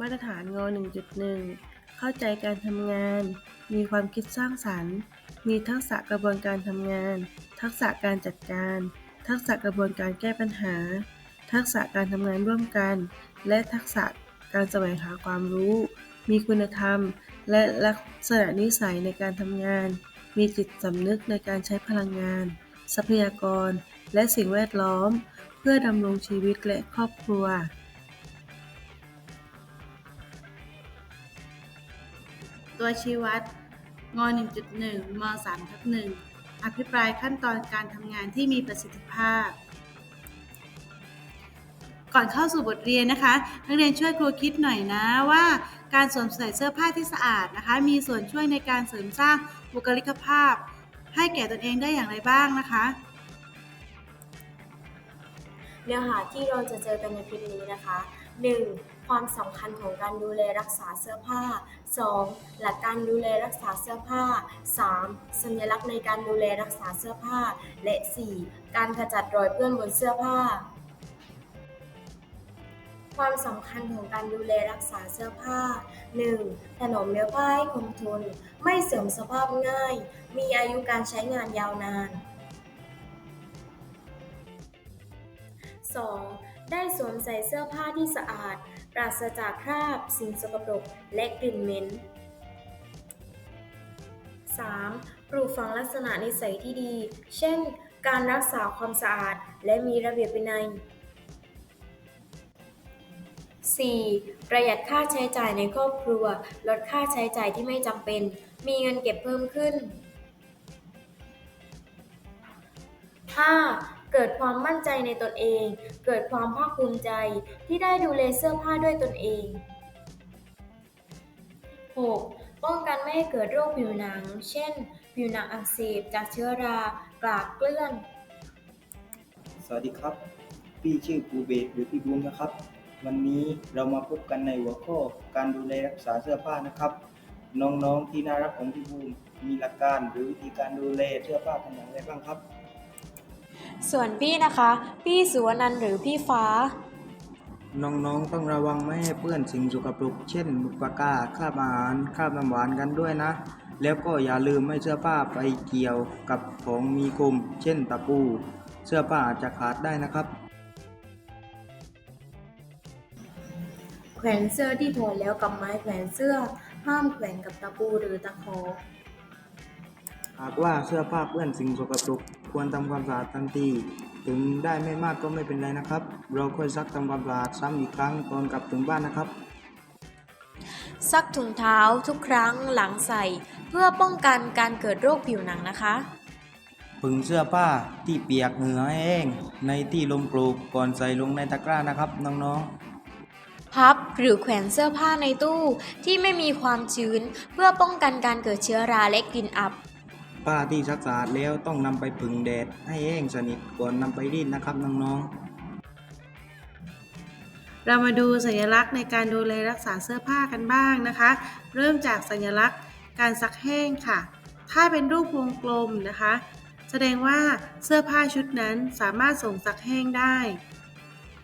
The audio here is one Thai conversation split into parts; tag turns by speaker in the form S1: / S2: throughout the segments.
S1: มาตรฐานง 1.1 เข้าใจการทำงาน มีความคิดสร้างสรรค์ มีทักษะกระบวนการทำงาน ทักษะการจัดการ ทักษะกระบวนการแก้ปัญหา ทักษะการทำงานร่วมกัน และทักษะการแสวงหาความรู้ มีคุณธรรม และลักษณะนิสัยในการทำงาน มีจิตสำนึกในการใช้พลังงาน ทรัพยากร และสิ่งแวดล้อม เพื่อดำรงชีวิตและครอบครัว ตัวชี้วัดง 1.1 ม 3ทับ1อภิปรายขั้นตอนการทำงานที่มีประสิทธิภาพ ก่อนเข้าสู่บทเรียนนะคะ นักเรียนช่วยครูคิดหน่อยนะว่า การสวมใส่เสื้อผ้าที่สะอาดนะคะ มีส่วนช่วยในการเสริมสร้างบุคลิกภาพ ให้แก่ตนเองได้อย่างไรบ้างนะคะ
S2: เนื้อหาที่เราจะเจอกันในคลิปนี้นะคะ 1. ความสำคัญของการดูแลรักษาเสื้อผ้า 2. หลักการดูแลรักษาเสื้อผ้า 3. สัญลักษณ์ในการดูแลรักษาเสื้อผ้า และ 4. การขจัดรอยเปื้อนบนเสื้อผ้า ความสำคัญของการดูแลรักษาเสื้อผ้า 1. ถนอมเนื้อผ้าให้คงทน ไม่เสื่อมสภาพง่าย มีอายุการใช้งานยาวนาน 2. ได้สวมใส่เสื้อผ้าที่สะอาด ปราศจากคราบ สิ่งสกปรก และกลิ่นเหม็น 3. ปลูกฝังลักษณะนิสัยที่ดี เช่น การรักษาความสะอาด และมีระเบียบวินัย 4. ประหยัดค่าใช้จ่ายในครอบครัว ลดค่าใช้จ่ายที่ไม่จำเป็น มีเงินเก็บเพิ่มขึ้น 5. เกิดความมั่นใจในตนเอง เกิดความภาคภูมิใจที่ได้ดูแลเสื้อผ้าด้วยตนเอง 6. ป้องกันไม่ให้เกิดโรคผิวหนัง เช่น ผิวหนังอักเสบจากเชื้อรากลากเกลื่อน
S3: สวัสดีครับ พี่ชื่อภูเบศหรือพี่บูมนะครับ วันนี้เรามาพบกันในหัวข้อการดูแลรักษาเสื้อผ้านะครับ น้องๆที่น่ารักของพี่บูมมีหลักการหรือวิธีการดูแลเสื้อผ้ากันอย่างไรบ้างครับ
S2: ส่วนพี่นะคะ พี่สุวรรณันท์หรือพี่ฟ้า
S3: น้องๆ ต้องระวังไม่ให้เปื้อนสิ่งสกปรกเช่นบุกปากกาคราบอาหารคราบน้ำหวานกันด้วยนะ แล้วก็อย่าลืมไม่เสื้อผ้าไปเกี่ยวกับของมีคม เช่นตะปู เสื้อผ้าอาจจะขาดได้นะครับ
S2: แขวนเสื้อที่ถอดแล้วกับไม้แขวนเสื้อ ห้ามแขวนกับตะปูหรือตะขอ
S3: หากว่าเสื้อผ้าเปื้อนสิ่งสกปรกควรทำความสะอาดทันที ถึงได้ไม่มากก็ไม่เป็นไรนะครับ เราค่อยซักทำความสะอาดซ้ำอีกครั้งตอนกลับถึงบ้านนะครับ
S2: ซักถุงเท้าทุกครั้งหลังใส่ เพื่อป้องกันการเกิดโรคผิวหนังนะคะ
S3: ผึ่งเสื้อผ้าที่เปียกเหงื่อให้แห้ง ในที่ลมปลูกก่อนใส่ลงในตะกร้านะครับน้อง
S2: พับหรือแขวนเสื้อผ้าในตู้ที่ไม่มีความชื้น เพื่อป้องกันการเกิดเชื้อราและกลิ่นอับ
S3: ๆ ผ้าที่ซักสะอาดแล้วต้องนำไปผึ่งแดดให้แห้งสนิทก่อนนำไปรีดนะครับน้องๆ
S1: เรามาดูสัญลักษณ์ในการดูแลรักษาเสื้อผ้ากันบ้างนะคะ เริ่มจากสัญลักษณ์การซักแห้งค่ะ ถ้าเป็นรูปวงกลมนะคะ แสดงว่าเสื้อผ้าชุดนั้นสามารถส่งซักแห้งได้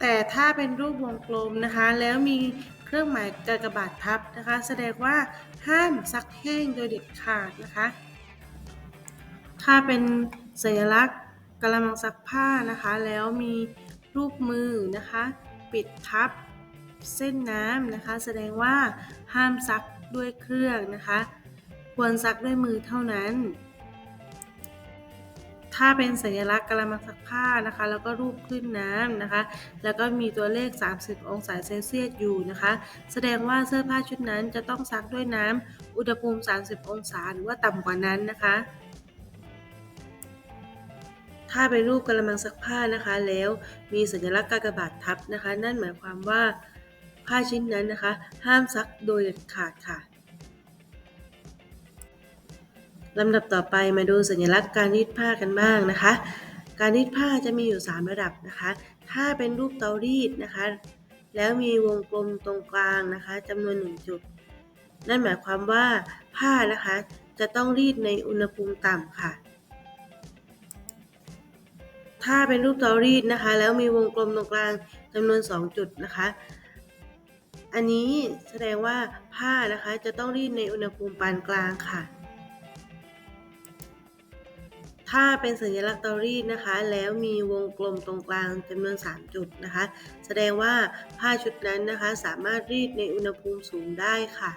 S1: แต่ถ้าเป็นรูปวงกลมนะคะ แล้วมีเครื่องหมายกากบาททับนะคะ แสดงว่าห้ามซักแห้งโดยเด็ดขาดนะคะ ถ้าเป็นสัญลักษณ์กระมังซักผ้านะคะ แล้วมีรูปมือนะคะ ปิดทับเส้นน้ำนะคะ แสดงว่าห้ามซักด้วยเครื่องนะคะ ควรซักด้วยมือเท่านั้น ถ้าเป็นสัญลักษณ์กระมังซักผ้านะคะ แล้วก็รูปขึ้นน้ำนะคะ แล้วก็มีตัวเลข 30 องศาเซลเซียสอยู่นะคะ แสดงว่าเสื้อผ้าชุดนั้นจะต้องซักด้วยน้ำอุณหภูมิ 30 องศาหรือว่าต่ำกว่านั้นนะคะ ถ้าเป็นรูปกระมังซักผ้านะคะ แล้วมีสัญลักษณ์กากบาททับนะคะ นั่นหมายความว่าผ้าชิ้นนั้นนะคะ ห้ามซักโดยเด็ดขาดค่ะลำดับต่อไปมาดูสัญลักษณ์การรีดผ้ากันบ้างนะคะ การรีดผ้าจะมีอยู่ 3 ระดับนะคะ ถ้าเป็นรูปเตารีดนะคะ แล้วมีวงกลมตรงกลางนะคะจำนวน 1 จุด นั่นหมายความว่าผ้านะคะจะต้องรีดในอุณหภูมิต่ำค่ะ ถ้าเป็นรูปตารีดนะคะ แล้วมีวงกลมตรงกลางจำนวน 2 จุดนะคะ อันนี้แสดงว่าผ้านะคะจะต้องรีดในอุณหภูมิปานกลางค่ะ ถ้าเป็นสัญลักษณ์ตารีดนะคะ แล้วมีวงกลมตรงกลางจำนวน 3 จุดนะคะ แสดงว่าผ้าชุดนั้นนะคะ สามารถรีดในอุณหภูมิสูงได้ค่ะ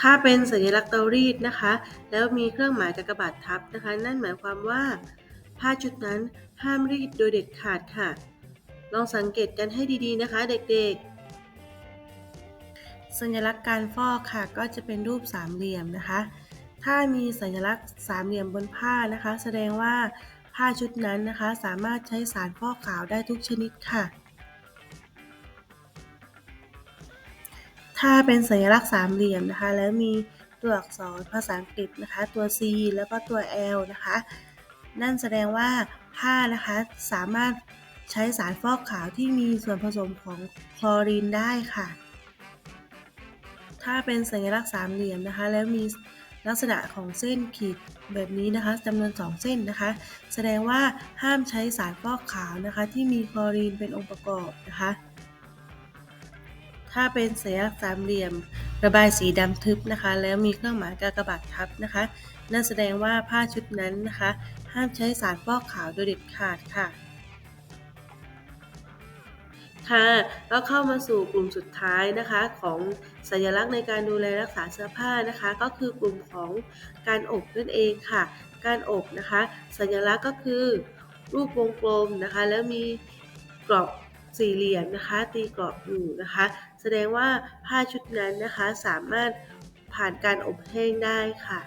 S1: ถ้าเป็นสัญลักษณ์เตารีดนะคะ แล้วมีเครื่องหมายกากบาททับนะคะ นั่นหมายความว่า ผ้าชุดนั้นห้ามรีดโดยเด็ดขาดค่ะ ลองสังเกตกันให้ดีๆนะคะเด็กๆ สัญลักษณ์การฟอกค่ะ ก็จะเป็นรูปสามเหลี่ยมนะคะ ถ้ามีสัญลักษณ์สามเหลี่ยมบนผ้านะคะ แสดงว่าผ้าชุดนั้นนะคะ สามารถใช้สารฟอกขาวได้ทุกชนิดค่ะถ้าเป็นสัญลักษณ์สามเหลี่ยมนะคะ แล้วมีตัวอักษรภาษาอังกฤษนะคะ ตัว C แล้วก็ตัว L นะคะ นั่นแสดงว่าผ้านะคะสามารถใช้สารฟอกขาวที่มีส่วนผสมของคลอรีนได้ค่ะ ถ้าเป็นสัญลักษณ์สามเหลี่ยมนะคะ แล้วมีลักษณะของเส้นขีดแบบนี้นะคะจำนวน 2 เส้นนะคะ แสดงว่าห้ามใช้สารฟอกขาวนะคะ ที่มีคลอรีนเป็นองค์ประกอบนะคะ ถ้าเป็นสัญลักษณ์สามเหลี่ยม ระบายสีดำทึบนะคะ แล้วมีเครื่องหมายกากบาททับนะคะ นั่นแสดงว่าผ้าชุดนั้นนะคะ ห้ามใช้สารฟอกขาวโดยเด็ดขาดค่ะค่ะก็เข้ามาสู่กลุ่มสุดท้ายนะคะของสัญลักษณ์ในการดูแลรักษาเสื้อผ้านะคะ ก็คือกลุ่มของการอบนั่นเองค่ะ การอบนะคะ สัญลักษณ์ก็คือ รูปวงกลมนะคะ แล้วมีกรอบสี่เหลี่ยมนะคะ ตีกรอบอยู่นะคะ แสดงว่าผ้าชุดนั้นนะคะสามารถผ่านการอบแห้งได้ค่ะ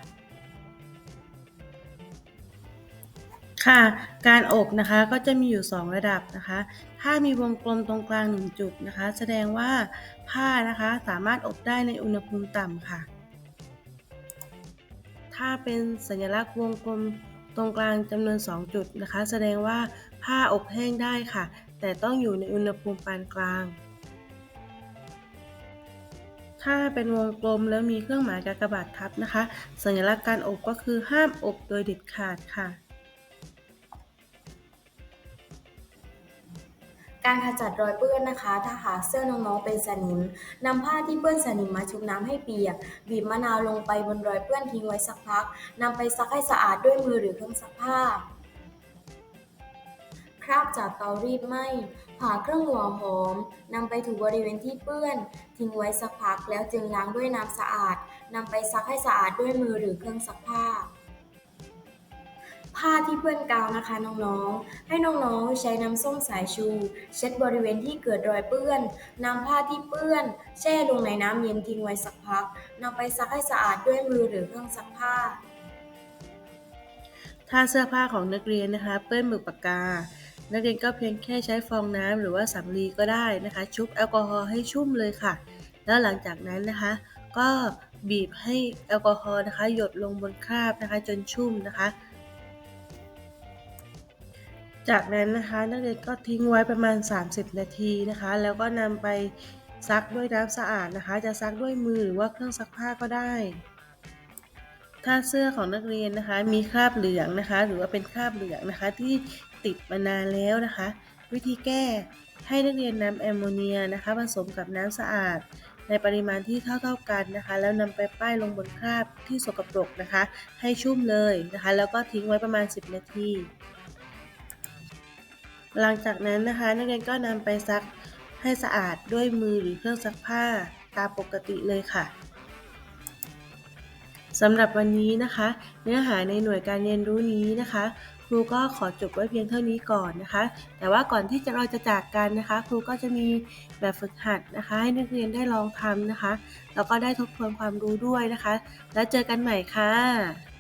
S1: ค่ะ การอบนะคะก็จะมีอยู่ 2 ระดับนะคะ ถ้ามีวงกลมตรงกลาง 1 จุดนะคะ แสดงว่าผ้านะคะสามารถอบได้ในอุณหภูมิต่ำค่ะ ถ้าเป็นสัญลักษณ์วงกลมตรงกลางจำนวน 2 จุดนะคะ แสดงว่าผ้าอบแห้งได้ค่ะ แต่ต้องอยู่ในอุณหภูมิปานกลาง ถ้าเป็นวงกลมแล้วมีเครื่องหมายกากบาททับนะคะ สัญลักษณ์การอบก็คือห้ามอบโดยเด็ดขาดค่ะ
S2: การขจัดรอยเปื้อนนะคะ ถ้าหากเสื้อน้องๆเป็นสนิมนำผ้าที่เปื้อนสนิมมาชุบน้ำให้เปียก บีบมะนาวลงไปบนรอยเปื้อนทิ้งไว้สักพักนำไปซักให้สะอาดด้วยมือหรือเครื่องซักผ้าคราบจากเตารีดไหมผ่าเครื่องหัวหอมนำไปถูบริเวณที่เปื้อน ทิ้งไว้สักพักแล้วจึงล้างด้วยน้ำสะอาดนำไปซักให้สะอาดด้วยมือหรือเครื่องซักผ้า ผ้าที่เปื้อนกาวนะคะน้องๆ ให้น้องๆ ใช้น้ำส้มสายชู เช็ดบริเวณที่เกิดรอยเปื้อนนำผ้าที่เปื้อน แช่ลงในน้ำเย็นทิ้งไว้สักพักนำไปซักให้สะอาดด้วยมือหรือเครื่องซักผ้า
S1: ถ้าเสื้อผ้าของนักเรียนนะคะ เปื้อนหมึกปากกา นักเรียนก็เพียงแค่ใช้ฟองน้ำหรือว่าสำลีก็ได้นะคะ ชุบแอลกอฮอล์ให้ชุ่มเลยค่ะ แล้วหลังจากนั้นนะคะ ก็บีบให้แอลกอฮอล์นะคะ หยดลงบนคราบนะคะ จนชุ่มนะคะ จากนั้นนะคะนักเรียนก็ทิ้งไว้ประมาณ 30 นาทีนะคะ แล้วก็นำไปซักด้วยน้ำสะอาดนะคะ จะซักด้วยมือหรือว่าเครื่องซักผ้าก็ได้ ถ้าเสื้อของนักเรียนนะคะมีคราบเหลืองนะคะ หรือว่าเป็นคราบเหลืองนะคะที่ติดมานานแล้วนะคะ วิธีแก้ให้นักเรียนนำแอมโมเนียนะคะผสมกับน้ำสะอาด ในปริมาณที่เท่าๆกันนะคะ แล้วนำไปป้ายลงบนคราบที่สกปรกนะคะ ให้ชุ่มเลยนะคะ แล้วก็ทิ้งไว้ประมาณ 10 นาที หลังจากนั้นนะคะนักเรียนก็นำไปซักให้สะอาดด้วยมือหรือเครื่องซักผ้าตามปกติเลยค่ะสำหรับวันนี้นะคะ เนื้อหาในหน่วยการเรียนรู้นี้นะคะ ครูก็ขอจบไว้เพียงเท่านี้ก่อนนะคะ แต่ว่าก่อนที่จะเราจะจากกันนะคะ ครูก็จะมีแบบฝึกหัดนะคะ ให้นักเรียนได้ลองทำนะคะแล้วก็ได้ทบทวนความรู้ด้วยนะคะ แล้วเจอกันใหม่ค่ะ